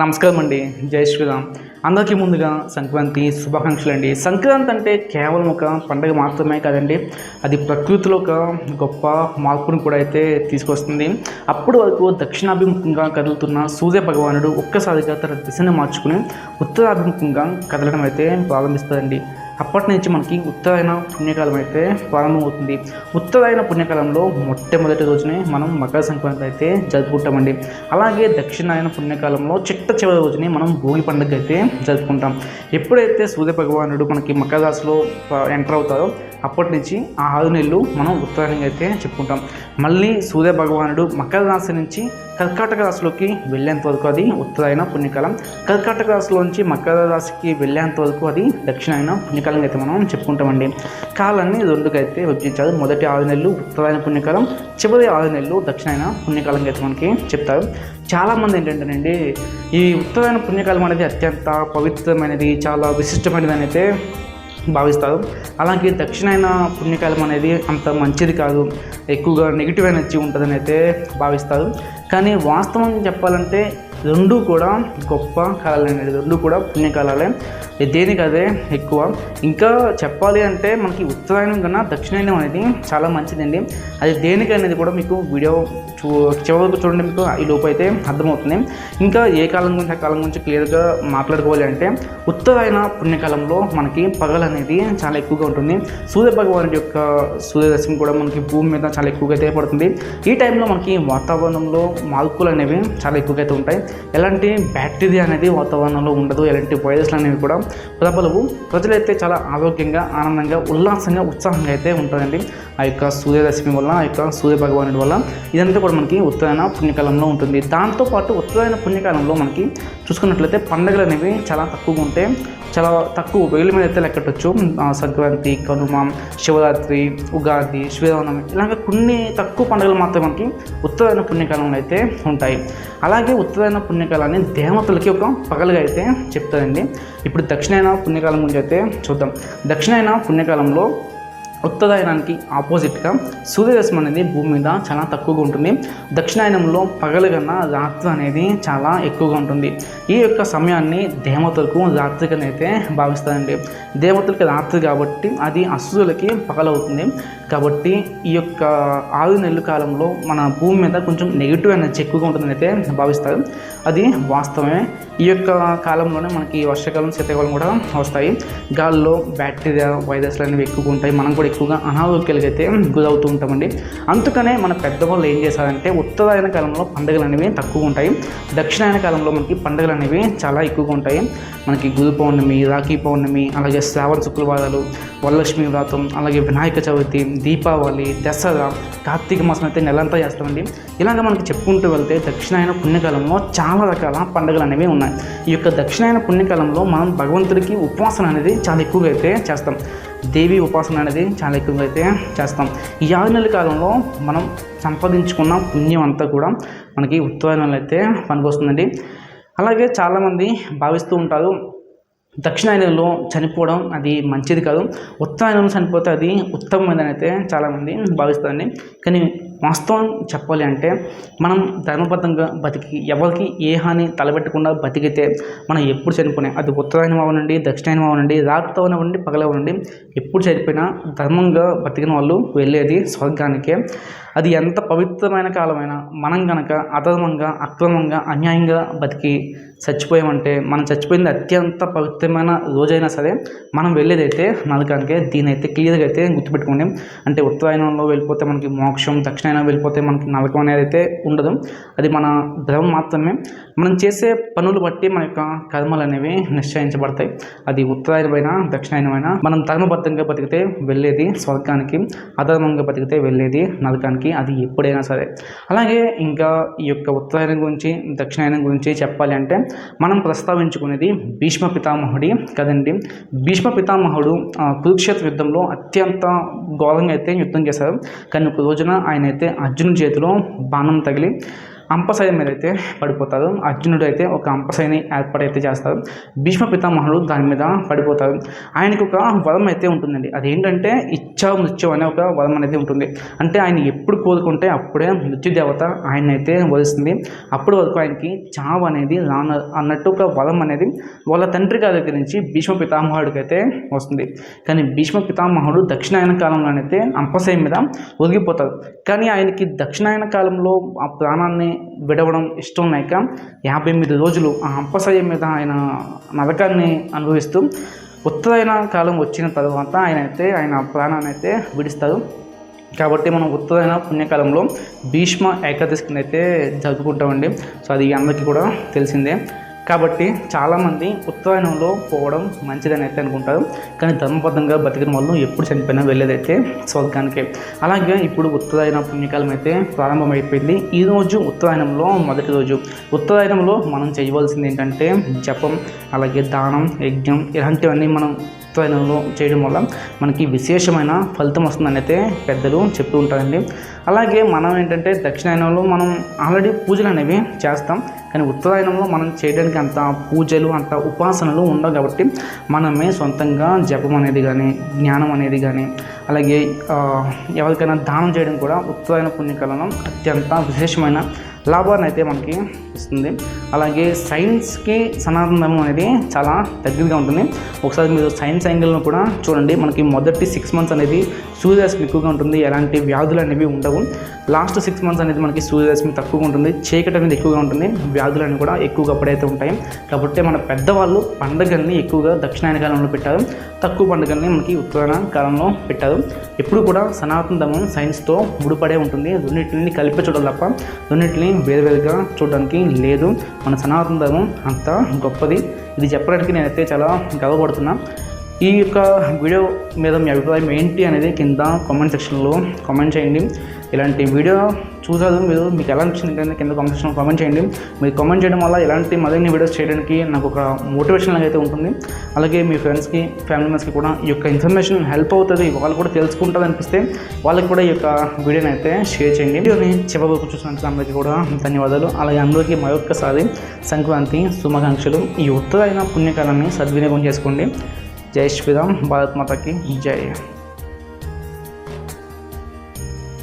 నమస్కారం అండి. జై శ్రీరామ్. అందరికీ ముందుగా సంక్రాంతి శుభాకాంక్షలు అండి సంక్రాంతి అంటే కేవలం ఒక పండుగ మాత్రమే కాదండి. అది ప్రకృతిలో ఒక గొప్ప మార్పును కూడా అయితే తీసుకొస్తుంది. అప్పటి వరకు దక్షిణాభిముఖంగా కదులుతున్న సూర్య భగవానుడు ఒక్కసారిగా తన దిశను మార్చుకుని ఉత్తరాభిముఖంగా కదలడం అయితే ప్రారంభిస్తారండి అప్పటి నుంచి మనకి ఉత్తరాయణ పుణ్యకాలం అయితే ప్రారంభమవుతుంది. ఉత్తరాయణ పుణ్యకాలంలో మొట్టమొదటి రోజునే మనం మకర సంక్రాంతి అయితే జరుపుకుంటామండి. అలాగే దక్షిణాయన పుణ్యకాలంలో చిట్ట చివరి రోజుని మనం భోగి పండుగ అయితే జరుపుకుంటాం. ఎప్పుడైతే సూర్య భగవానుడు మనకి మకర రాశిలో ఎంటర్ అవుతారో అప్పటి నుంచి ఆ ఆరు నెలలు మనం ఉత్తరాయణంగా అయితే చెప్పుకుంటాం. మళ్ళీ సూర్య భగవానుడు మకర రాశి నుంచి కర్కాటక రాశిలోకి వెళ్ళేంత వరకు అది ఉత్తరాయణ పుణ్యకాలం. కర్కాటక రాశిలోంచి మకర రాశికి వెళ్ళేంత వరకు అది దక్షిణాయన పుణ్యకాలం అయితే మనం చెప్పుకుంటామండి. కాలాన్ని రెండుగా అయితే విభజించారు. మొదటి ఆరు నెలలు ఉత్తరాయణ పుణ్యకాలం చివరి ఆరు నెలలు దక్షిణాయన పుణ్యకాలం అయితే మనకి చెప్తారు. చాలామంది ఏంటంటేనండి ఈ ఉత్తరాయణ పుణ్యకాలం అనేది అత్యంత పవిత్రమైనది చాలా విశిష్టమైనది అయితే భావిస్తారు. అలాగే దక్షిణాయన పుణ్యకాలం అనేది అంత మంచిది కాదు. ఎక్కువగా నెగిటివ్ ఎనర్జీ ఉంటుందని అయితే భావిస్తారు. కానీ వాస్తవం చెప్పాలంటే రెండు కూడా గొప్ప కళలు అనేది రెండు కూడా పుణ్యకాలాలే దేనికి అదే ఎక్కువ? ఇంకా చెప్పాలి అంటే మనకి ఉత్తరాయణం కన్నా దక్షిణాయనం అనేది చాలా మంచిదండి. అది దేనికి అనేది కూడా మీకు వీడియో చూ చివరికి చూడండి మీకు ఈ లోపు అయితే అర్థమవుతుంది. ఇంకా ఏ కాలం గురించి ఆ కాలం గురించి క్లియర్గా మాట్లాడుకోవాలి అంటే ఉత్తరాయణ పుణ్యకాలంలో మనకి పగలు అనేది చాలా ఎక్కువగా ఉంటుంది. సూర్య భగవానుడి యొక్క సూర్యరశ్మి కూడా మనకి భూమి మీద చాలా ఎక్కువగా అయితే పడుతుంది ఈ టైంలో మనకి వాతావరణంలో మార్పులు అనేవి చాలా ఎక్కువగా అయితే ఉంటాయి. ఎలాంటి బ్యాక్టీరియా అనేది వాతావరణంలో ఉండదు ఎలాంటి వైరస్లు అనేవి కూడా ప్రబలవు ప్రజలైతే చాలా ఆరోగ్యంగా ఆనందంగా ఉల్లాసంగా ఉత్సాహంగా అయితే ఉంటుందండి ఆ యొక్క సూర్యరశ్మి వల్ల ఆ యొక్క సూర్య భగవానుడి వల్ల ఇదంతా కూడా మనకి ఉత్తరాయణ పుణ్యకాలంలో ఉంటుంది. దాంతోపాటు ఉత్తరాయణ పుణ్యకాలంలో మనకి చూసుకున్నట్లయితే పండుగలు అనేవి చాలా తక్కువగా ఉంటాయి. చాలా తక్కువ వేల మీద అయితే లెక్కట్టచ్చు. ఆ, సంక్రాంతి కనుమ శివరాత్రి ఉగాది శ్రీరామనవమి ఇలాగ కొన్ని తక్కువ పండుగలు మాత్రమే మనకి ఉత్తరాయణ పుణ్యకాలంలో అయితే ఉంటాయి. అలాగే ఉత్తరాయణ పుణ్యకాలాన్ని దేవతలకి ఒక పగలుగా అయితే చెప్తారండి. ఇప్పుడు దక్షిణాయన పుణ్యకాలం గురించి అయితే చూద్దాం. దక్షిణాయన పుణ్యకాలంలో ఉత్తరాయణానికి ఆపోజిట్గా సూర్యరశ్మి అనేది భూమి మీద చాలా తక్కువగా ఉంటుంది. దక్షిణాయనంలో పగలు కన్నా రాత్రి అనేది చాలా ఎక్కువగా ఉంటుంది. ఈ యొక్క సమయాన్ని దేవతలకు రాత్రికనైతే భావిస్తారండి. దేవతలకి రాత్రి కాబట్టి అది అసురులకి పగలవుతుంది. కాబట్టి ఈ యొక్క ఆరు నెలల కాలంలో మన భూమి మీద కొంచెం నెగిటివ్ ఎనర్జీ ఎక్కువగా ఉంటుందని అయితే భావిస్తారు అది వాస్తవమే. ఈ యొక్క కాలంలోనే మనకి వర్షాకాలం శీతాకాలం కూడా వస్తాయి. గాల్లో బ్యాక్టీరియా వైరస్లు అనేవి ఎక్కువగా ఉంటాయి. మనం కూడా ఎక్కువగా అనారోగ్యాలకు అయితే గురవుతూ ఉంటామండి. అందుకనే మన పెద్దవాళ్ళు ఏం చేశారంటే ఉత్తరాయణ కాలంలో పండుగలు అనేవి తక్కువ ఉంటాయి. దక్షిణాయన కాలంలో మనకి పండుగలు అనేవి చాలా ఎక్కువగా ఉంటాయి. మనకి గురు పౌర్ణమి రాఖీ పౌర్ణమి అలాగే శ్రావణ శుక్రవారాలు వరలక్ష్మి వ్రతం అలాగే వినాయక చవితి దీపావళి దసరా కార్తీక మాసం అయితే నెలంతా చేస్తామండి. ఇలాగ మనకి చెప్పుకుంటూ వెళ్తే దక్షిణాయన పుణ్యకాలంలో చాలా రకాల పండుగలు అనేవి ఉన్నాయి. ఈ యొక్క దక్షిణాయన పుణ్యకాలంలో మనం భగవంతుడికి ఉపవాసన అనేది చాలా ఎక్కువగా అయితే చేస్తాం. దేవి ఉపాసన అనేది చాలా ఎక్కువగా అయితే చేస్తాం. ఈ ఆరు నెలల కాలంలో మనం సంపాదించుకున్న పుణ్యం అంతా కూడా మనకి ఉత్తరాయణంలో అయితే పనికొస్తుందండి. అలాగే చాలామంది భావిస్తూ ఉంటారు దక్షిణాయనంలో చనిపోవడం అది మంచిది కాదు. ఉత్తరాయణంలో చనిపోతే అది ఉత్తమమైనదని అయితే చాలామంది భావిస్తారండి. కానీ వాస్తవం చెప్పాలి అంటే మనం ధర్మబద్ధంగా బతికి ఎవరికి ఏ హాని తలపెట్టకుండా బతికితే మనం ఎప్పుడు చనిపోయినా అది ఉత్తరాయణం అవనండి దక్షిణాయనం అవనండి రాత్రి అవనండి పగలవనండి ఎప్పుడు చనిపోయినా ధర్మంగా బతికిన వాళ్ళు వెళ్ళేది స్వర్గానికే. అది ఎంత పవిత్రమైన కాలమైనా మనం కనుక అధర్మంగా అక్రమంగా అన్యాయంగా బతికి చచ్చిపోయామంటే మనం చచ్చిపోయింది అత్యంత పవిత్రమైన రోజైనా సరే మనం వెళ్ళేదైతే నరకానికే దీని అయితే క్లియర్గా అయితే గుర్తుపెట్టుకోండి. అంటే ఉత్తరాయణంలో వెళ్ళిపోతే మనకి మోక్షం దక్షిణ అయినా వెళ్ళిపోతే మనకి నరకం అనేది అయితే ఉండదు. అది మన ద్రవం మాత్రమే. మనం చేసే పనులు బట్టి మన యొక్క కర్మలు అనేవి నిశ్చయించబడతాయి. అది ఉత్తరాయణమైన దక్షిణాయనమైన మనం ధర్మబద్ధంగా బతికితే వెళ్ళేది స్వర్గానికి అధర్మంగా బతికితే వెళ్ళేది నరకానికి అది ఎప్పుడైనా సరే. అలాగే ఇంకా ఈ యొక్క ఉత్తరాయణం గురించి దక్షిణాయనం గురించి చెప్పాలి అంటే మనం ప్రస్తావించుకునేది భీష్మ పితామహుడి కదండి. భీష్మ పితామహుడు కురుక్షేత్ర యుద్ధంలో అత్యంత ఘోరంగా అయితే యుద్ధం చేశారు. కానీ ఒక రోజున ఆయన అయితే అర్జున్ చేతిలో బాణం తగిలి అంపశయ మీద అయితే పడిపోతారు అర్జునుడు అయితే ఒక అంపశయని ఏర్పాటైతే చేస్తారు భీష్మ పితామహుడు దాని మీద పడిపోతారు ఆయనకు ఒక వరం అయితే ఉంటుందండి. అదేంటంటే ఇచ్చా మృత్యు అనే ఒక వరం అనేది ఉంటుంది. అంటే ఆయన ఎప్పుడు కోరుకుంటే అప్పుడే మృత్యుదేవత ఆయన అయితే వరిస్తుంది అప్పటి వరకు ఆయనకి చావు అనేది రాన అన్నట్టు ఒక వరం అనేది వాళ్ళ తండ్రి గారి దగ్గర నుంచి భీష్మ పితామహుడికి అయితే వస్తుంది. కానీ భీష్మ పితామహుడు దక్షిణాయన కాలంలోనైతే అంపశయం మీద ఒదిగిపోతారు కానీ ఆయనకి దక్షిణాయన కాలంలో ఆ ప్రాణాన్ని విడవడం ఇష్టం లేక యాభై ఎనిమిది రోజులు ఆ అంపశయం మీద ఆయన నరకాన్ని అనుభవిస్తూ ఉత్తరాయణ కాలం వచ్చిన తర్వాత ఆయన అయితే ఆయన ప్రాణాన్ని అయితే విడిస్తారు. కాబట్టి మనం ఉత్తరాయణ పుణ్యకాలంలో భీష్మ ఏకాదశి కింద అయితే జరుపుకుంటామండి. సో అది అందరికీ కూడా తెలిసిందే. కాబట్టి చాలామంది ఉత్తరాయణంలో పోవడం మంచిదని అయితే అనుకుంటారు. కానీ ధర్మబద్ధంగా బతికిన వాళ్ళు ఎప్పుడు చనిపోయినా వెళ్ళేదైతే స్వర్గానికే. అలాగే ఇప్పుడు ఉత్తరాయణ పుణ్యకాలం అయితే ప్రారంభమైపోయింది. ఈ రోజు ఉత్తరాయణంలో మొదటి రోజు. ఉత్తరాయణంలో మనం చేయవలసింది ఏంటంటే జపం అలాగే దానం యజ్ఞం ఇలాంటివన్నీ మనం ఉత్తరాయణంలో చేయడం వల్ల మనకి విశేషమైన ఫలితం వస్తుందని అయితే పెద్దలు చెప్తూ ఉంటారండి. అలాగే మనం ఏంటంటే దక్షిణాయనంలో మనం ఆల్రెడీ పూజలు అనేవి చేస్తాం. కానీ ఉత్తరాయణంలో మనం చేయడానికి అంత పూజలు అంత ఉపాసనలు ఉండవు కాబట్టి మనమే సొంతంగా జపం అనేది కానీ జ్ఞానం అనేది కానీ అలాగే ఎవరికైనా దానం చేయడం కూడా ఉత్తరాయణ పుణ్యకాలంలో అత్యంత విశేషమైన లాభాన్ని అయితే మనకి ఇస్తుంది. అలాగే సైన్స్కి సనాతన ధర్మం అనేది చాలా దగ్గరగా ఉంటుంది. ఒకసారి మీరు సైన్స్ యాంగిల్ను కూడా చూడండి. మనకి మొదటి సిక్స్ మంత్స్ అనేది సూర్యరశ్మి ఎక్కువగా ఉంటుంది. ఎలాంటి వ్యాధులు అనేవి ఉండవు. లాస్ట్ సిక్స్ మంత్స్ అనేది మనకి సూర్యరశ్మి తక్కువగా ఉంటుంది. చీకటి అనేది ఎక్కువగా ఉంటుంది. వ్యాధులు అనేవి కూడా ఎక్కువగా అప్పుడైతే ఉంటాయి. కాబట్టి మన పెద్దవాళ్ళు పండగల్ని ఎక్కువగా దక్షిణాయన కాలంలో పెట్టారు. తక్కువ పండుగల్ని మనకి ఉత్తరాయణ కాలంలో పెట్టారు. ఎప్పుడు కూడా సనాతన ధర్మం సైన్స్తో ముడిపడే ఉంటుంది. రెండింటిని కలిపి చూడాలి తప్ప రెండింటిని వేరువేరుగా చూడడానికి లేదు. మన సనాతన ధర్మం అంత గొప్పది. ఇది చెప్పడానికి నేనైతే చాలా గర్వపడుతున్నా. ఈ యొక్క వీడియో మీద మీ అభిప్రాయం ఏంటి అనేది కింద కామెంట్ సెక్షన్లో కామెంట్ చేయండి. ఇలాంటి వీడియో చూసారు మీరు మీకు ఎలా నచ్చింది కానీ కింద కామెంట్ కామెంట్ చేయండి. మీరు కామెంట్ చేయడం వల్ల ఇలాంటి మరిన్ని వీడియోస్ చేయడానికి నాకు ఒక మోటివేషన్ అయితే ఉంటుంది. అలాగే మీ ఫ్రెండ్స్కి ఫ్యామిలీ మెంబర్స్కి కూడా ఈ యొక్క ఇన్ఫర్మేషన్ హెల్ప్ అవుతుంది. వాళ్ళు కూడా తెలుసుకుంటారు అనిపిస్తే వాళ్ళకి కూడా ఈ యొక్క వీడియోని అయితే షేర్ చేయండి. వీడియోని చివరి వరకు చూసినందుకు అందరికీ కూడా ధన్యవాదాలు. అలాగే అందరికీ మరొక్కసారి సంక్రాంతి శుభాకాంక్షలు. ఈ ఉత్తరైన పుణ్యకాలాన్ని సద్వినియోగం చేసుకోండి. జై శ్రీరామ్. భారత్ మాతకి జై.